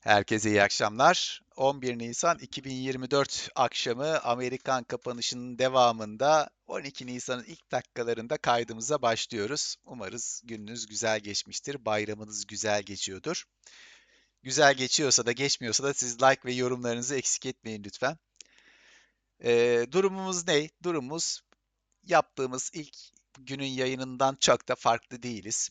Herkese iyi akşamlar. 11 Nisan 2024 akşamı Amerikan kapanışının devamında 12 Nisan'ın ilk dakikalarında kaydımıza başlıyoruz. Umarız gününüz güzel geçmiştir, bayramınız güzel geçiyordur. Güzel geçiyorsa da geçmiyorsa da siz like ve yorumlarınızı eksik etmeyin lütfen. Ee, durumumuz ne? Durumumuz yaptığımız ilk günün yayınından çok da farklı değiliz.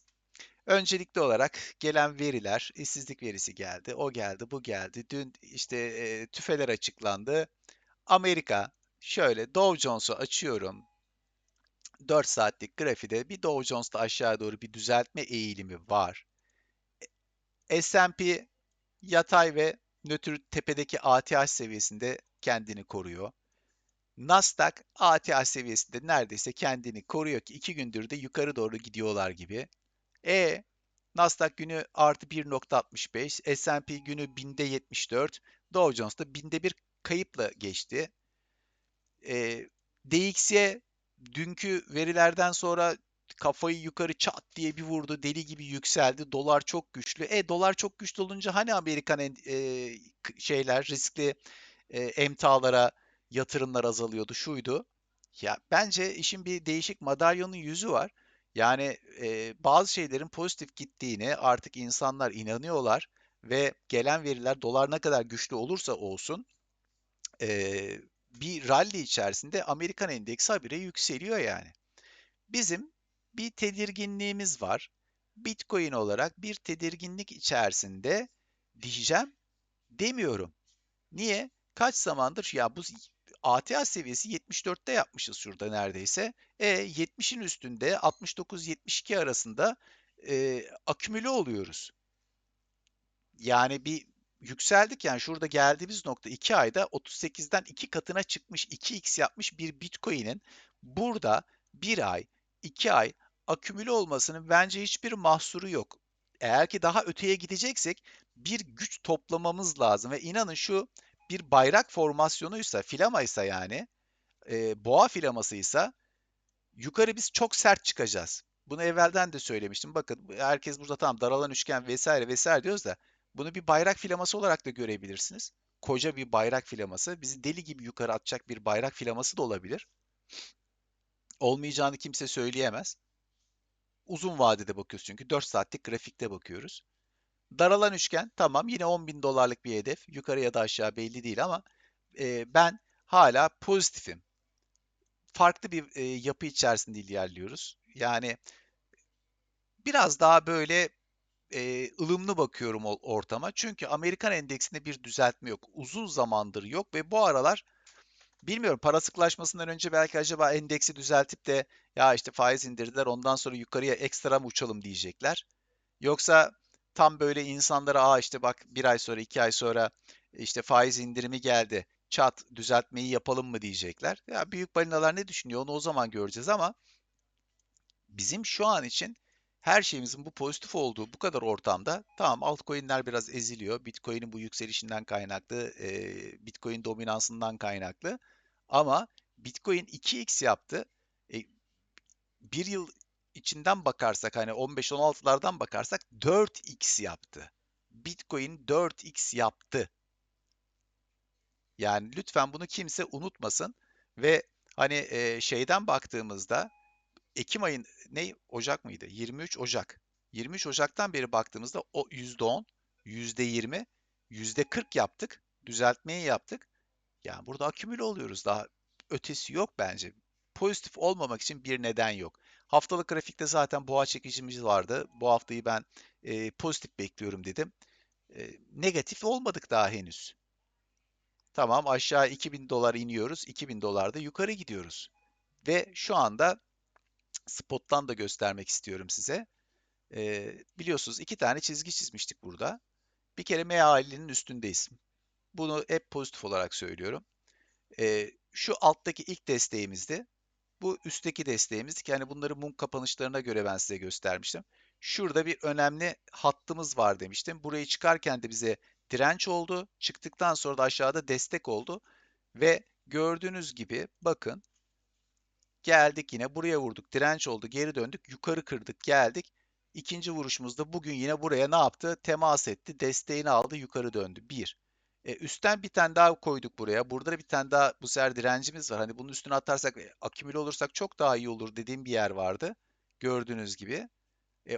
Öncelikli olarak gelen veriler, işsizlik verisi geldi, o geldi, bu geldi. Dün işte e, tüfeler açıklandı. Amerika şöyle Dow Jones'u açıyorum. 4 saatlik grafide bir Dow Jones'ta aşağı doğru bir düzeltme eğilimi var. S&P yatay ve nötr tepedeki ATH seviyesinde kendini koruyor. Nasdaq ATH seviyesinde neredeyse kendini koruyor ki iki gündür de yukarı doğru gidiyorlar gibi. E Nasdaq günü artı 1.65, S&P günü binde 74, Dow Jones da binde bir kayıpla geçti. E, DXY dünkü verilerden sonra kafayı yukarı çat diye bir vurdu. Deli gibi yükseldi. Dolar çok güçlü. E dolar çok güçlü olunca hani Amerikan e, şeyler riskli e, emtialara yatırımlar azalıyordu. Şuydu. Ya bence işin bir değişik madalyonun yüzü var. Yani e, bazı şeylerin pozitif gittiğini artık insanlar inanıyorlar ve gelen veriler dolar ne kadar güçlü olursa olsun e, bir rally içerisinde Amerikan endeksi habire yükseliyor yani. Bizim bir tedirginliğimiz var. Bitcoin olarak bir tedirginlik içerisinde diyeceğim demiyorum. Niye? Kaç zamandır ya bu ATH seviyesi 74'te yapmışız şurada neredeyse. E 70'in üstünde 69-72 arasında e, akümüle oluyoruz. Yani bir yükseldik yani şurada geldiğimiz nokta 2 ayda 38'den 2 katına çıkmış 2x yapmış bir Bitcoin'in burada 1 ay 2 ay akümüle olmasının bence hiçbir mahsuru yok. Eğer ki daha öteye gideceksek bir güç toplamamız lazım ve inanın şu bir bayrak formasyonuysa, filamaysa yani, e, boğa filamasıysa yukarı biz çok sert çıkacağız. Bunu evvelden de söylemiştim. Bakın herkes burada tamam daralan üçgen vesaire vesaire diyoruz da bunu bir bayrak filaması olarak da görebilirsiniz. Koca bir bayrak filaması. Bizi deli gibi yukarı atacak bir bayrak filaması da olabilir. Olmayacağını kimse söyleyemez. Uzun vadede bakıyoruz çünkü 4 saatlik grafikte bakıyoruz. Daralan üçgen tamam yine 10 bin dolarlık bir hedef. Yukarı ya da aşağı belli değil ama e, ben hala pozitifim. Farklı bir e, yapı içerisinde ilerliyoruz. Yani biraz daha böyle e, ılımlı bakıyorum ortama. Çünkü Amerikan endeksinde bir düzeltme yok. Uzun zamandır yok ve bu aralar bilmiyorum para sıklaşmasından önce belki acaba endeksi düzeltip de ya işte faiz indirdiler ondan sonra yukarıya ekstra mı uçalım diyecekler. Yoksa tam böyle insanlara aa işte bak bir ay sonra iki ay sonra işte faiz indirimi geldi çat düzeltmeyi yapalım mı diyecekler. Ya büyük balinalar ne düşünüyor onu o zaman göreceğiz ama bizim şu an için her şeyimizin bu pozitif olduğu bu kadar ortamda tamam altcoin'ler biraz eziliyor. Bitcoin'in bu yükselişinden kaynaklı, e, Bitcoin dominansından kaynaklı ama Bitcoin 2x yaptı. E, bir yıl içinden bakarsak hani 15-16'lardan bakarsak 4x yaptı. Bitcoin 4x yaptı. Yani lütfen bunu kimse unutmasın ve hani e, şeyden baktığımızda Ekim ayın ne Ocak mıydı? 23 Ocak. 23 Ocak'tan beri baktığımızda o %10, %20, %40 yaptık. Düzeltmeyi yaptık. Yani burada akümüle oluyoruz. Daha ötesi yok bence. Pozitif olmamak için bir neden yok. Haftalık grafikte zaten boğa çekicimiz vardı. Bu haftayı ben e, pozitif bekliyorum dedim. E, negatif olmadık daha henüz. Tamam aşağı 2000 dolar iniyoruz. 2000 dolarda yukarı gidiyoruz. Ve şu anda spottan da göstermek istiyorum size. E, biliyorsunuz iki tane çizgi çizmiştik burada. Bir kere MA50'nin üstündeyiz. Bunu hep pozitif olarak söylüyorum. E, şu alttaki ilk desteğimizdi. Bu üstteki desteğimiz yani bunları mum kapanışlarına göre ben size göstermiştim. Şurada bir önemli hattımız var demiştim. Burayı çıkarken de bize direnç oldu. Çıktıktan sonra da aşağıda destek oldu. Ve gördüğünüz gibi bakın geldik yine buraya vurduk. Direnç oldu. Geri döndük. Yukarı kırdık. Geldik. İkinci vuruşumuzda bugün yine buraya ne yaptı? Temas etti, desteğini aldı, yukarı döndü. Bir. E, üstten bir tane daha koyduk buraya. Burada da bir tane daha bu sefer direncimiz var. Hani bunun üstüne atarsak, e, akümüle olursak çok daha iyi olur dediğim bir yer vardı. Gördüğünüz gibi. E,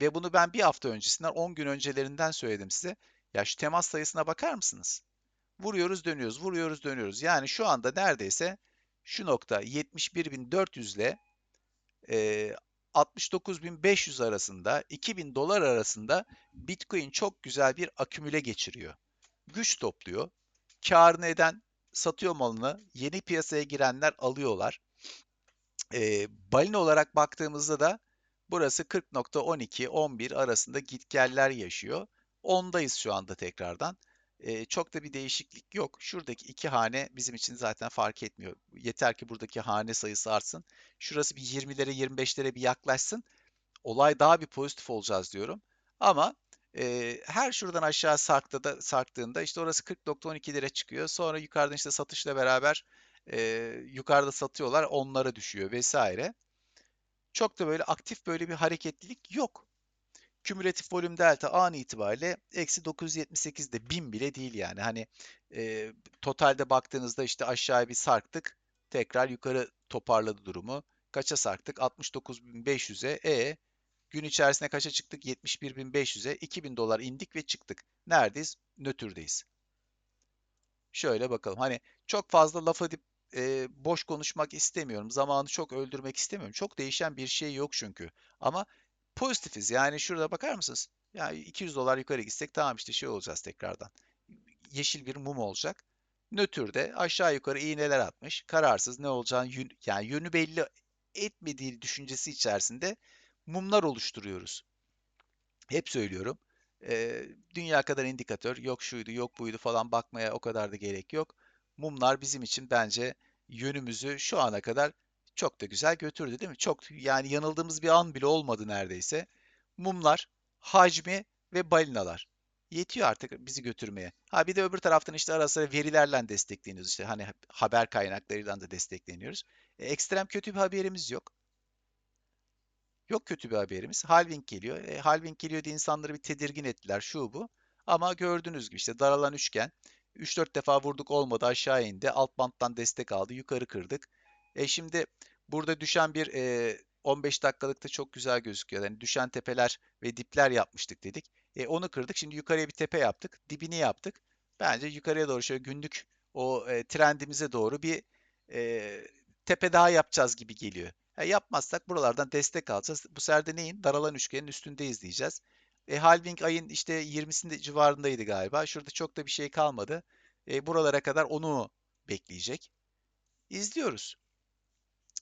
ve bunu ben bir hafta öncesinden, 10 gün öncelerinden söyledim size. Ya şu temas sayısına bakar mısınız? Vuruyoruz dönüyoruz, vuruyoruz dönüyoruz. Yani şu anda neredeyse şu nokta 71.400 ile e, 69.500 arasında, 2000 dolar arasında Bitcoin çok güzel bir akümüle geçiriyor. Güç topluyor. Karını eden satıyor malını, yeni piyasaya girenler alıyorlar. E, balina olarak baktığımızda da burası 40.12-11 arasında gitgeller yaşıyor. Ondayız şu anda tekrardan. E, çok da bir değişiklik yok. Şuradaki iki hane bizim için zaten fark etmiyor. Yeter ki buradaki hane sayısı artsın. Şurası bir 20'lere 25'lere bir yaklaşsın. Olay daha bir pozitif olacağız diyorum. Ama e, her şuradan aşağı sarktığında, sarktığında işte orası 40.12'lere çıkıyor. Sonra yukarıdan işte satışla beraber e, yukarıda satıyorlar onlara düşüyor vesaire. Çok da böyle aktif böyle bir hareketlilik yok. Kümülatif volüm delta an itibariyle eksi 978'de 1000 bile değil yani. Hani e, totalde baktığınızda işte aşağıya bir sarktık. Tekrar yukarı toparladı durumu. Kaça sarktık? 69.500'e. E gün içerisinde kaça çıktık? 71.500'e. 2000 dolar indik ve çıktık. Neredeyiz? Nötrdeyiz. Şöyle bakalım. Hani çok fazla laf edip e, boş konuşmak istemiyorum. Zamanı çok öldürmek istemiyorum. Çok değişen bir şey yok çünkü. Ama pozitifiz. Yani şurada bakar mısınız? Yani 200 dolar yukarı gitsek tamam işte şey olacağız tekrardan. Yeşil bir mum olacak. Nötrde aşağı yukarı iğneler atmış. Kararsız ne olacağını yani yönü belli etmediği düşüncesi içerisinde mumlar oluşturuyoruz. Hep söylüyorum. E, dünya kadar indikatör yok şuydu yok buydu falan bakmaya o kadar da gerek yok. Mumlar bizim için bence yönümüzü şu ana kadar çok da güzel götürdü değil mi? Çok yani yanıldığımız bir an bile olmadı neredeyse. Mumlar, hacmi ve balinalar. Yetiyor artık bizi götürmeye. Ha bir de öbür taraftan işte ara sıra verilerle destekleniyoruz. İşte hani haber kaynaklarıyla da destekleniyoruz. E, ekstrem kötü bir haberimiz yok. Yok kötü bir haberimiz. Halving geliyor. E, halving geliyor diye insanları bir tedirgin ettiler şu bu. Ama gördüğünüz gibi işte daralan üçgen. 3-4 defa vurduk olmadı aşağı indi. Alt banttan destek aldı. Yukarı kırdık. E şimdi burada düşen bir e, 15 dakikalıkta çok güzel gözüküyor. Yani düşen tepeler ve dipler yapmıştık dedik. E, onu kırdık. Şimdi yukarıya bir tepe yaptık. Dibini yaptık. Bence yukarıya doğru şöyle günlük o e, trendimize doğru bir e, tepe daha yapacağız gibi geliyor. Ha, yapmazsak buralardan destek alacağız. Bu sefer de neyin? Daralan üçgenin üstündeyiz diyeceğiz. E, halving ayın işte 20'sinde civarındaydı galiba. Şurada çok da bir şey kalmadı. E, buralara kadar onu bekleyecek. İzliyoruz.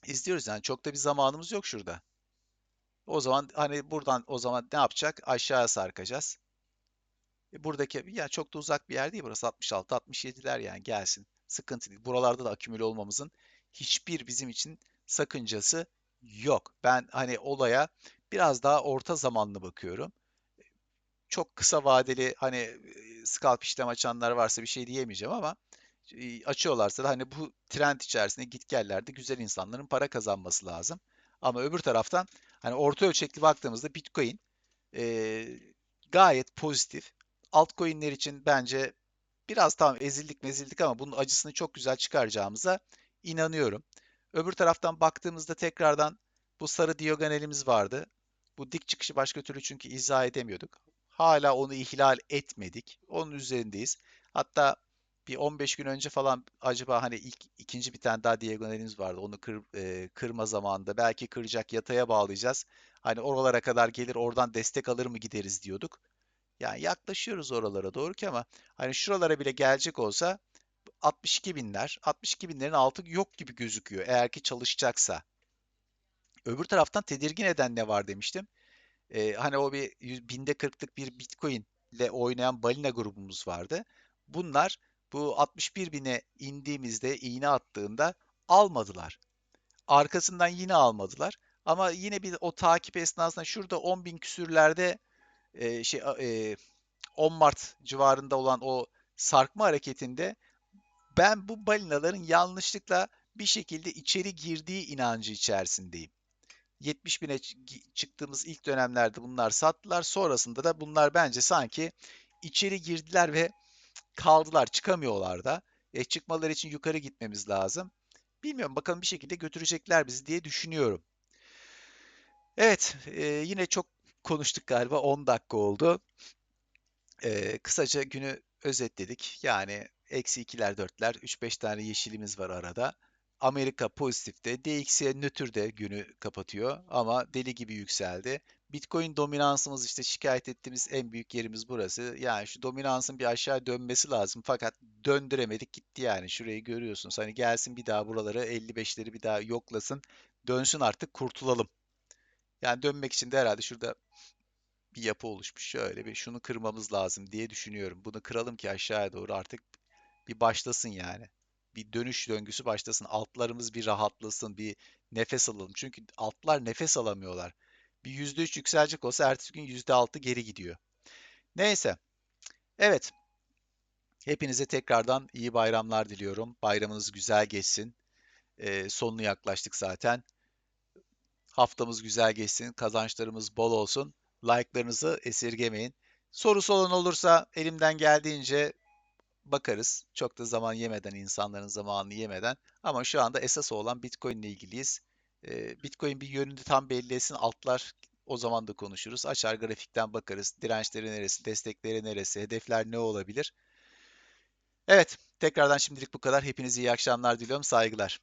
İzliyoruz yani çok da bir zamanımız yok şurada. O zaman hani buradan o zaman ne yapacak? Aşağıya sarkacağız. E, buradaki yani çok da uzak bir yer değil burası 66 67'ler yani gelsin. Sıkıntı değil. Buralarda da akümüle olmamızın hiçbir bizim için sakıncası yok. Ben hani olaya biraz daha orta zamanlı bakıyorum. Çok kısa vadeli hani scalp işlem açanlar varsa bir şey diyemeyeceğim ama açıyorlarsa da hani bu trend içerisinde gitgellerde güzel insanların para kazanması lazım. Ama öbür taraftan hani orta ölçekli baktığımızda Bitcoin e, gayet pozitif. Altcoin'ler için bence biraz tam ezildik mezildik ama bunun acısını çok güzel çıkaracağımıza inanıyorum. Öbür taraftan baktığımızda tekrardan bu sarı diagonalimiz vardı. Bu dik çıkışı başka türlü çünkü izah edemiyorduk. Hala onu ihlal etmedik. Onun üzerindeyiz. Hatta bir 15 gün önce falan acaba hani ilk ikinci bir tane daha diagonalimiz vardı. Onu kır, e, kırma zamanında belki kıracak yataya bağlayacağız. Hani oralara kadar gelir oradan destek alır mı gideriz diyorduk. Yani yaklaşıyoruz oralara doğru ki ama hani şuralara bile gelecek olsa 62 binler, 62 binlerin altı yok gibi gözüküyor eğer ki çalışacaksa. Öbür taraftan tedirgin eden ne var demiştim. Ee, hani o bir binde 40'lık bir Bitcoin ile oynayan balina grubumuz vardı. Bunlar bu 61 bine indiğimizde iğne attığında almadılar. Arkasından yine almadılar. Ama yine bir o takip esnasında şurada 10 bin küsürlerde e, şey e, 10 Mart civarında olan o sarkma hareketinde ben bu balinaların yanlışlıkla bir şekilde içeri girdiği inancı içerisindeyim. 70 bine çıktığımız ilk dönemlerde bunlar sattılar. Sonrasında da bunlar bence sanki içeri girdiler ve kaldılar, çıkamıyorlar da. E, çıkmaları için yukarı gitmemiz lazım. Bilmiyorum bakalım bir şekilde götürecekler bizi diye düşünüyorum. Evet, e, yine çok konuştuk galiba 10 dakika oldu. E, kısaca günü özetledik. Yani eksi 2'ler 4'ler 3-5 tane yeşilimiz var arada. Amerika pozitifte, DXY nötrde günü kapatıyor ama deli gibi yükseldi. Bitcoin dominansımız işte şikayet ettiğimiz en büyük yerimiz burası. Yani şu dominansın bir aşağı dönmesi lazım fakat döndüremedik gitti yani. Şurayı görüyorsunuz. Hani gelsin bir daha buraları 55'leri bir daha yoklasın. Dönsün artık kurtulalım. Yani dönmek için de herhalde şurada bir yapı oluşmuş. Şöyle bir şunu kırmamız lazım diye düşünüyorum. Bunu kıralım ki aşağıya doğru artık bir başlasın yani. Bir dönüş döngüsü başlasın. Altlarımız bir rahatlasın, bir nefes alalım. Çünkü altlar nefes alamıyorlar. Bir %3 yükselecek olsa ertesi gün %6 geri gidiyor. Neyse. Evet. Hepinize tekrardan iyi bayramlar diliyorum. Bayramınız güzel geçsin. Ee, sonuna yaklaştık zaten. Haftamız güzel geçsin. Kazançlarımız bol olsun. Like'larınızı esirgemeyin. Sorusu olan olursa elimden geldiğince bakarız. Çok da zaman yemeden, insanların zamanını yemeden. Ama şu anda esas olan Bitcoin ile ilgiliyiz. Ee, Bitcoin bir yönünü tam belli etsin. Altlar o zaman da konuşuruz. Açar grafikten bakarız. Dirençleri neresi, destekleri neresi, hedefler ne olabilir? Evet, tekrardan şimdilik bu kadar. Hepinize iyi akşamlar diliyorum. Saygılar.